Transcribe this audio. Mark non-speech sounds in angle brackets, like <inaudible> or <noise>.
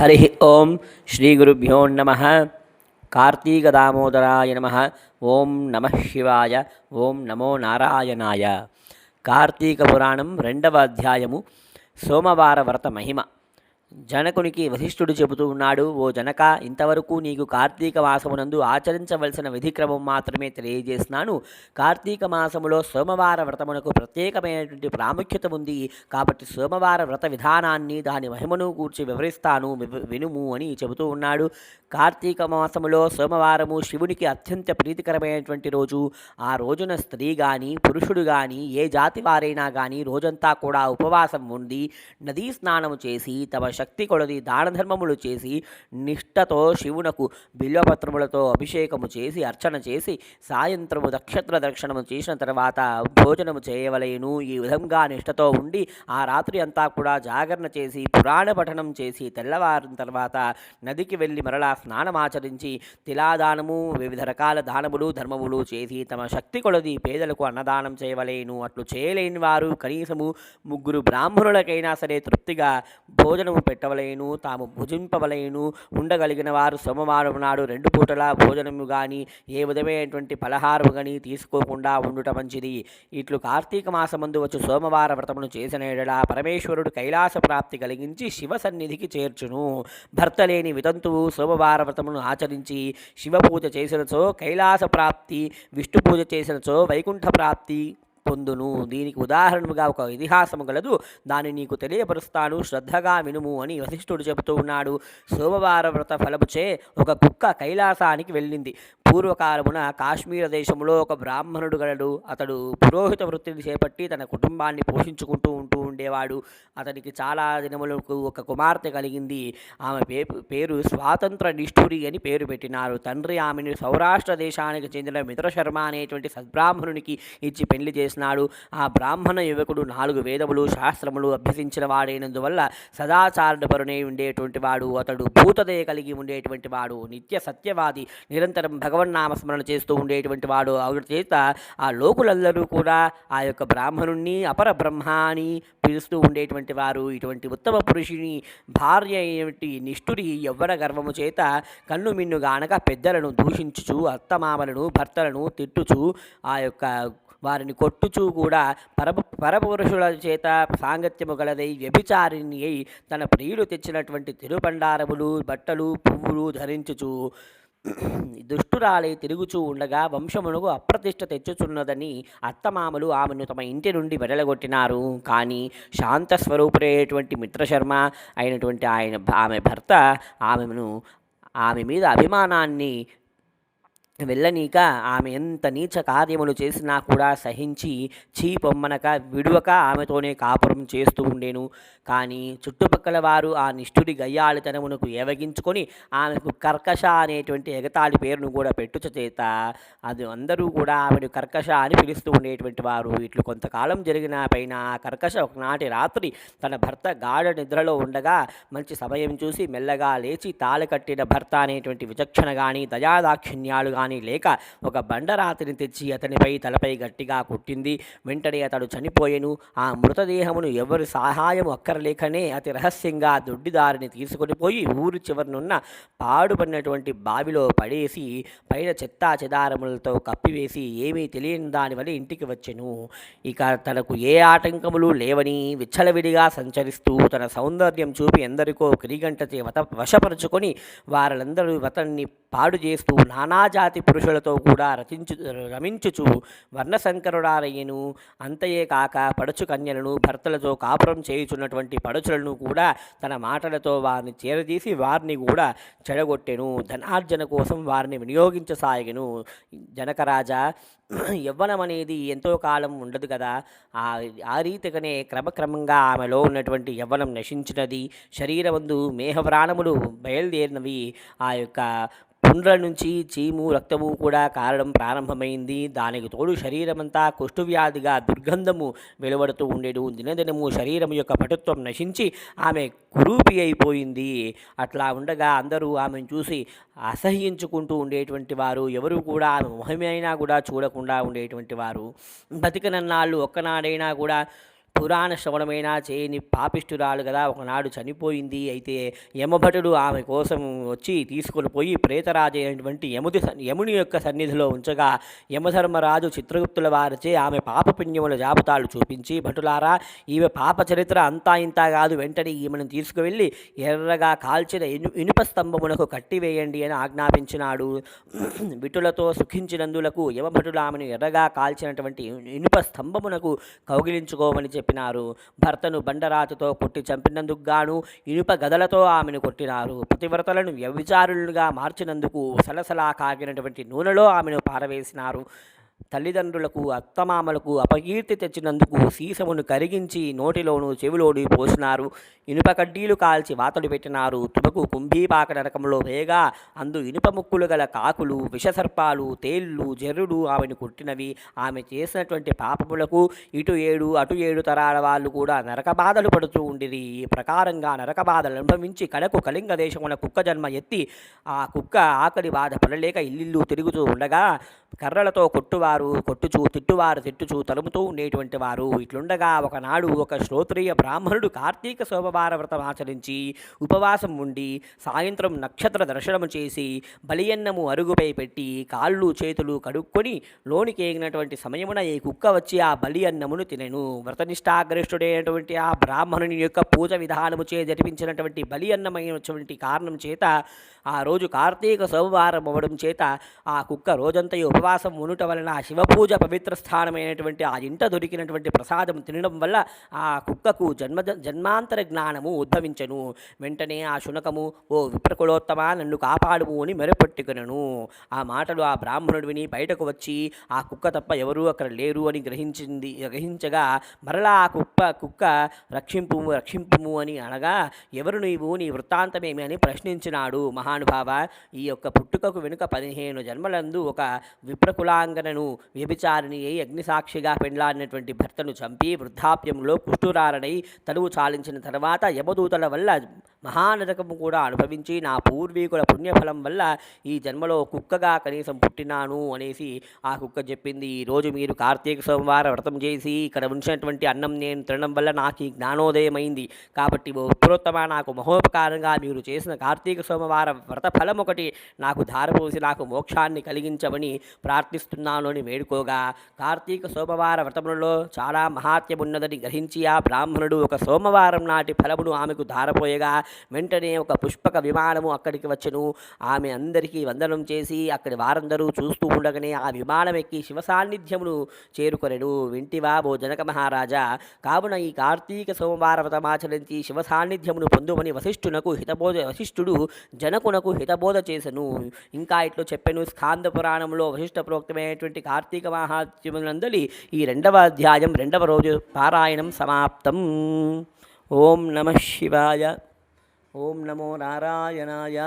హరి ఓం శ్రీ గురుభ్యో నమ కార్తీకదామోదరాయ నమ ఓం నమ శివాయ ఓం నమో నారాయణాయ కార్తీక పురాణం రెండవ అధ్యాయము సోమవార వ్రత మహిమ। జనకునికి వశిష్ఠుడు చెబుతూ ఉన్నాడు ఓ జనక ఇంతవరకు నీకు కార్తీక మాసమునందు ఆచరించవలసిన విధిక్రమం మాత్రమే తెలియజేస్తున్నాను కార్తీక మాసములో సోమవార వ్రతమునకు ప్రత్యేకమైనటువంటి ప్రాముఖ్యత ఉంది. కాబట్టి సోమవార వ్రత విధానాన్ని దాని మహిమను కూర్చి వివరిస్తాను వినుము అని చెబుతూ ఉన్నాడు. కార్తీక మాసములో సోమవారము శివునికి అత్యంత ప్రీతికరమైనటువంటి రోజు. ఆ రోజున స్త్రీ కానీ పురుషుడు కానీ ఏ జాతి వారైనా కానీ రోజంతా కూడా ఉపవాసం ఉండి నదీ స్నానము చేసి తమ శక్తి కొలది దాన ధర్మములు చేసి నిష్ఠతో శివునకు బిల్వపత్రములతో అభిషేకము చేసి అర్చన చేసి సాయంత్రము నక్షత్ర దర్శనము చేసిన తర్వాత భోజనము చేయవలేను. ఈ విధంగా నిష్ఠతో ఉండి ఆ రాత్రి అంతా కూడా జాగరణ చేసి పురాణ పఠనం చేసి తెల్లవారిన తర్వాత నదికి వెళ్ళి మరలా స్నానమాచరించి తిలాదానము వివిధ రకాల దానములు ధర్మములు చేసి తమ శక్తి కొలది పేదలకు అన్నదానం చేయవలేను. అట్లు చేయలేని వారు కనీసము ముగ్గురు బ్రాహ్మణులకైనా సరే తృప్తిగా భోజనము పెట్టవలేను తాము భుజింపవలేను. ఉండగలిగిన వారు సోమవారం నాడు రెండు పూటల భోజనము కానీ ఏ విధమైనటువంటి పలహారము కానీ తీసుకోకుండా ఉండుట మంచిది. ఇట్లు కార్తీక మాసమందు వచ్చి సోమవార వ్రతమును చేసిన ఎడల పరమేశ్వరుడు కైలాస ప్రాప్తి కలిగించి శివ సన్నిధికి చేర్చును. భర్త లేని వితంతువు సోమవార వ్రతమును ఆచరించి శివ పూజ చేసినచో కైలాస ప్రాప్తి విష్ణు పూజ చేసినచో వైకుంఠ ప్రాప్తి పొందును. దీనికి ఉదాహరణగా ఒక ఇతిహాసము గలదు. దాన్ని నీకు తెలియపరుస్తాను. శ్రద్ధగా వినుము అని వశిష్ఠుడు చెబుతూ ఉన్నాడు. సోమవార వ్రత ఫలముచే ఒక కుక్క కైలాసానికి వెళ్ళింది. పూర్వకాలమున కాశ్మీర దేశంలో ఒక బ్రాహ్మణుడు గలడు. అతడు పురోహిత వృత్తిని చేపట్టి తన కుటుంబాన్ని పోషించుకుంటూ ఉంటూ ఉండేవాడు. అతనికి చాలా దినములకు ఒక కుమార్తె కలిగింది. ఆమె పే పేరు స్వాతంత్ర నిష్ఠురి అని పేరు పెట్టినారు. తండ్రి ఆమెను సౌరాష్ట్ర దేశానికి చెందిన మిత్రశర్మ అనేటువంటి సద్బ్రాహ్మణునికి ఇచ్చి పెళ్ళి చేసినాడు. ఆ బ్రాహ్మణ యువకుడు నాలుగు వేదములు శాస్త్రములు అభ్యసించిన వాడైనందువల్ల సదాచారపరునే ఉండేటువంటి వాడు. అతడు భూతదయ కలిగి ఉండేటువంటి వాడు. నిత్య సత్యవాది నిరంతరం భగవన్నామస్మరణ చేస్తూ ఉండేటువంటి వాడు ఆవిడ చేత ఆ లోకులందరూ కూడా ఆ యొక్క బ్రాహ్మణుణ్ణి అపర బ్రహ్మ అని పిలుస్తూ ఉండేటువంటి వారు. ఇటువంటి ఉత్తమ పురుషుని భార్య అయినటువంటి నిష్ఠుడి ఎవ్వర గర్వము చేత కన్ను మిన్నుగానక పెద్దలను దూషించుచు అత్తమామలను భర్తలను తిట్టుచు ఆ యొక్క వారిని కొట్టుచూ కూడా పరప పరపురుషుల చేత సాంగత్యము గలదై వ్యభిచారిణి అయి తన ప్రియుడు తెచ్చినటువంటి తిరుబండారములు బట్టలు పువ్వులు ధరించుచు <clears throat> దుష్టురాలై తిరుగుచూ ఉండగా వంశమునకు అప్రతిష్ట తెచ్చుచున్నదని అత్తమామలు ఆమెను తమ ఇంటి నుండి వెడలగొట్టినారు. కానీ శాంత స్వరూపుడైనటువంటి మిత్రశర్మ అయినటువంటి ఆయన ఆమె భర్త ఆమెను ఆమె మీద అభిమానాన్ని వెళ్ళనీక ఆమె ఎంత నీచ కార్యములు చేసినా కూడా సహించి చీ పొమ్మనక విడువక ఆమెతోనే కాపురం చేస్తూ ఉండేను. కానీ చుట్టుపక్కల వారు ఆ నిష్ఠుడి గయ్యాళితనమునకు ఏవగించుకొని ఆమెకు కర్కశ అనేటువంటి ఎగతాళి పేరును కూడా పెట్టుచ చేత అది అందరూ కూడా ఆమెను కర్కశ అని పిలుస్తూ ఉండేటువంటి వారు. ఇట్లు కొంతకాలం జరిగిన పైన ఆ కర్కశ ఒకనాటి రాత్రి తన భర్త గాఢ నిద్రలో ఉండగా మంచి సమయం చూసి మెల్లగా లేచి తాళి కట్టిన భర్త అనేటువంటి విచక్షణ కానీ దయాదాక్షిణ్యాలు కానీ లేక ఒక బండరాతిని తెచ్చి అతనిపై తలపై గట్టిగా కొట్టింది. వెంటనే అతడు చనిపోయెను. ఆ మృతదేహమును ఎవరి సహాయము అక్కరలేకనే అతి రహస్యంగా దొడ్డిదారిని తీసుకొని పోయి ఊరు చివరనున్న పాడుపడినటువంటి బావిలో పడేసి పైన చెత్తా చెదారములతో కప్పివేసి ఏమీ తెలియని దానివల్ల ఇంటికి వచ్చెను. ఇక తనకు ఏ ఆటంకములు లేవని విచ్చలవిడిగా సంచరిస్తూ తన సౌందర్యం చూపి ఎందరికో క్రీగంటచే వత వశపరుచుకొని వారందరూ అతన్ని పాడు చేస్తూ నానాజాతి పురుషులతో కూడా రచించు రమించుచు వర్ణశంకరుడారయ్యను. అంతయే కాక పడుచు కన్యలను భర్తలతో కాపురం చేయుచున్నటువంటి పడుచులను కూడా తన మాటలతో వారిని చేరదీసి వారిని కూడా చెడగొట్టెను. ధనార్జన కోసం వారిని వినియోగించసాగెను జనకరాజా యవ్వనం అనేది ఎంతో కాలం ఉండదు కదా. ఆ ఆ రీతిగానే క్రమక్రమంగా ఆమెలో ఉన్నటువంటి యవ్వనం నశించినది. శరీరమందు మేహవ్రాణములు బయలుదేరినవి. ఆ యొక్క పుండ్ల నుంచి చీము రక్తము కూడా కారడం ప్రారంభమైంది. దానికి తోడు శరీరమంతా కుష్ఠువ్యాధిగా దుర్గంధము వెలువడుతూ ఉండేడు. దినదినము శరీరం యొక్క పటుత్వం నశించి ఆమె కురూపి అయిపోయింది. అట్లా ఉండగా అందరూ ఆమెను చూసి అసహ్యించుకుంటూ ఉండేటువంటి వారు. ఎవరు కూడా ఆమె మొహమైనా కూడా చూడకుండా ఉండేటువంటి వారు. బతికనన్నాళ్ళు ఒక్కనాడైనా కూడా పురాణ శ్రవణమైనా చేయని పాపిష్ఠురాలు కదా ఒకనాడు చనిపోయింది. అయితే యమభటుడు ఆమె కోసం వచ్చి తీసుకొని పోయి ప్రేతరాజు అయినటువంటి యముది సన్- యముని యొక్క సన్నిధిలో ఉంచగా యమధర్మరాజు చిత్రగుప్తుల వారిచే ఆమె పాపపుణ్యముల జాబితాలు చూపించి భటులారా ఈమె పాప చరిత్ర అంతా ఇంతా కాదు. వెంటనే ఈమెను తీసుకువెళ్ళి ఎర్రగా కాల్చిన ఇనుప స్తంభమునకు కట్టివేయండి అని ఆజ్ఞాపించినాడు. విటులతో సుఖించినందులకు యమభటులు ఆమెను ఎర్రగా కాల్చినటువంటి ఇనుప స్తంభమునకు కౌగిలించుకోమని చెప్పినారు. భర్తను బండరాతితో కొట్టి చంపినందుకు గాను ఇనుప గదలతో ఆమెను కొట్టినారు. పతివ్రతలను వ్యభిచారులుగా మార్చినందుకు సలసలా కాగినటువంటి నూనెలో ఆమెను పారవేసినారు. తల్లిదండ్రులకు అత్తమామలకు అపకీర్తి తెచ్చినందుకు సీసమును కరిగించి నోటిలోను చెవిలోను పోసినారు. ఇనుప కడ్డీలు కాల్చి వాతలు పెట్టినారు. తుమకు కుంభీపాక నరకంలో వేగా అందు ఇనుప ముక్కులు గల కాకులు విషసర్పాలు తేళ్ళు జర్రుడు ఆమెను కొట్టినవి. ఆమె చేసినటువంటి పాపములకు ఇటు ఏడు అటు ఏడు తరాల వాళ్ళు కూడా నరక బాధలు పడుతూ ఉండిరి. ఈ ప్రకారంగా నరక బాధలు అనుభవించి కడకు కళింగ దేశమున కుక్క జన్మ ఎత్తి ఆ కుక్క ఆకలి బాధ పడలేక ఇల్లిల్లు తిరుగుతూ ఉండగా కర్రలతో కొట్టువారు కొట్టుచూ తిట్టువారు తిట్టుచూ తలుముతూ ఉండేటువంటి వారు. ఇట్లుండగా ఒకనాడు ఒక శ్రోత్రియ బ్రాహ్మణుడు కార్తీక శోభవార వ్రతం ఆచరించి ఉపవాసం ఉండి సాయంత్రం నక్షత్ర దర్శనము చేసి బలియన్నము అరుగుపై పెట్టి కాళ్ళు చేతులు కడుక్కొని లోనికి ఏగినటువంటి సమయమున ఈ కుక్క వచ్చి ఆ బలి అన్నమును తినెను. వ్రతనిష్టాగరిష్ఠుడైనటువంటి ఆ బ్రాహ్మణుని యొక్క పూజ విధానము చే జరిపించినటువంటి బలి అన్నమైనటువంటి కారణం చేత ఆ రోజు కార్తీక సోమవారం అవ్వడం చేత ఆ కుక్క రోజంతయు ఉపవాసం ఉండటం వలన శివపూజ పవిత్ర స్థానమైనటువంటి ఆ ఇంట దొరికినటువంటి ప్రసాదం తినడం వల్ల ఆ కుక్కకు జన్మ జన్మాంతర జ్ఞానము ఉద్భవించను. వెంటనే ఆ శునకము ఓ విప్రకులోత్తమా నన్ను కాపాడుము అని మెరపెట్టుకునను. ఆ మాటలు ఆ బ్రాహ్మణుడు విని బయటకు వచ్చి ఆ కుక్క తప్ప ఎవరూ అక్కడ లేరు అని గ్రహించింది గ్రహించగా మరలా ఆ కుక్క కుక్క రక్షింపు రక్షింపుము అని అనగా ఎవరు నీవు? నీ వృత్తాంతమేమి? అని ప్రశ్నించినాడు మహానుభావ. ఈ యొక్క పుట్టుకకు వెనుక పదిహేను జన్మలందు ఒక విప్రకులాంగనను వ్యభిచారిణి అయి అగ్నిసాక్షిగా పెండ్లాడినటువంటి భర్తను చంపి వృద్ధాప్యంలో కుష్ఠురారణై తనువు చాలించిన తర్వాత యమదూతల వల్ల మహానరకము కూడా అనుభవించి నా పూర్వీకుల పుణ్యఫలం వల్ల ఈ జన్మలో కుక్కగా కనీసం పుట్టినాను అనేసి ఆ కుక్క చెప్పింది. ఈరోజు మీరు కార్తీక సోమవార వ్రతం చేసి ఇక్కడ ఉంచినటువంటి అన్నం నేను తినడం వల్ల నాకు ఈ జ్ఞానోదయమైంది. కాబట్టి ఓ ఉత్తరోత్తమ నాకు మహోపకారంగా మీరు చేసిన కార్తీక సోమవార వ్రత ఫలం ఒకటి నాకు ధారపోసి నాకు మోక్షాన్ని కలిగించమని ప్రార్థిస్తున్నాను అని వేడుకోగా. కార్తీక సోమవార వ్రతములలో చాలా మహాత్యమున్నదని గ్రహించి ఆ బ్రాహ్మణుడు ఒక సోమవారం నాటి ఫలమును ఆమెకు ధారపోయగా వెంటనే ఒక పుష్పక విమానము అక్కడికి వచ్చెను. ఆమె అందరికీ వందనం చేసి అక్కడి వారందరూ చూస్తూ ఉండగానే ఆ విమానం ఎక్కి శివ సాన్నిధ్యమును చేరుకొనెను. వింటివా ఓ జనక మహారాజా! కావున ఈ కార్తీక సోమవార వ్రతమాచరించి శివ సాన్నిధ్యమును పొందుమని వశిష్ఠునకు హితబోధ వశిష్ఠుడు జనకునకు హితబోధ చేసెను. ఇంకా ఇట్లు చెప్పెను. స్కాంద పురాణంలో వశిష్ఠ ప్రోక్తమైనటువంటి కార్తీక మహాత్మ్యములందలి ఈ రెండవ అధ్యాయం రెండవ రోజు పారాయణం సమాప్తం. ఓం నమ శివాయ. ఓం నమో నారాయణాయ